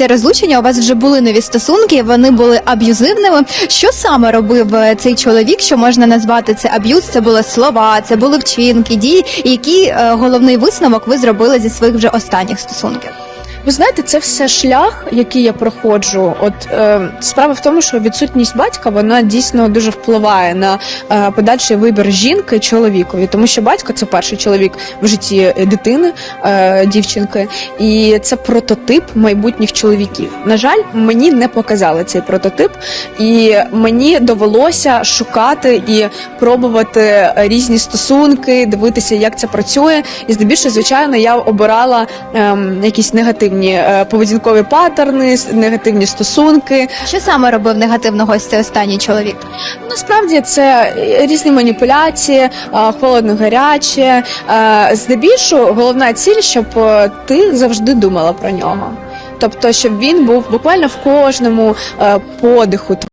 після розлучення у вас вже були нові стосунки, вони були аб'юзивними. Що саме робив е, цей чоловік? Що можна назвати це аб'юз? Це були слова, це були вчинки, дії. І який е, головний висновок ви зробили зі своїх вже останніх стосунків? Ви знаєте, це все шлях, який я проходжу. От е, справа в тому, що відсутність батька вона дійсно дуже впливає на е, подальший вибір жінки чоловікові, тому що батько це перший чоловік в житті дитини, е, дівчинки, і це прототип майбутніх чоловіків. На жаль, мені не показали цей прототип, і мені довелося шукати і пробувати різні стосунки, дивитися, як це працює. І здебільшого, звичайно, я обирала ем, якісь негативні е, поведінкові паттерни, негативні стосунки. Що саме робив негативного ось цей останній чоловік? Насправді це різні маніпуляції, е, холодно-гаряче. Е, Здебільшого головна ціль, щоб ти завжди думала про нього. Тобто, щоб він був буквально в кожному подиху